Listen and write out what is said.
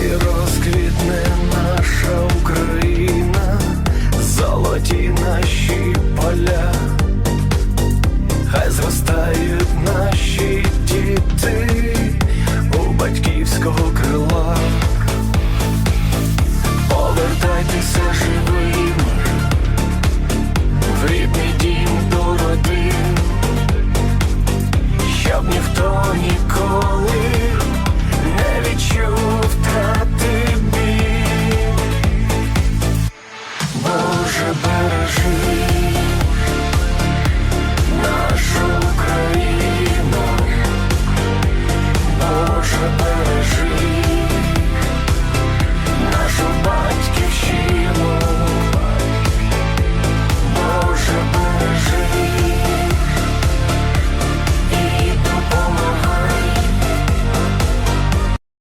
Хай розквітне наша Україна, золоті наші поля,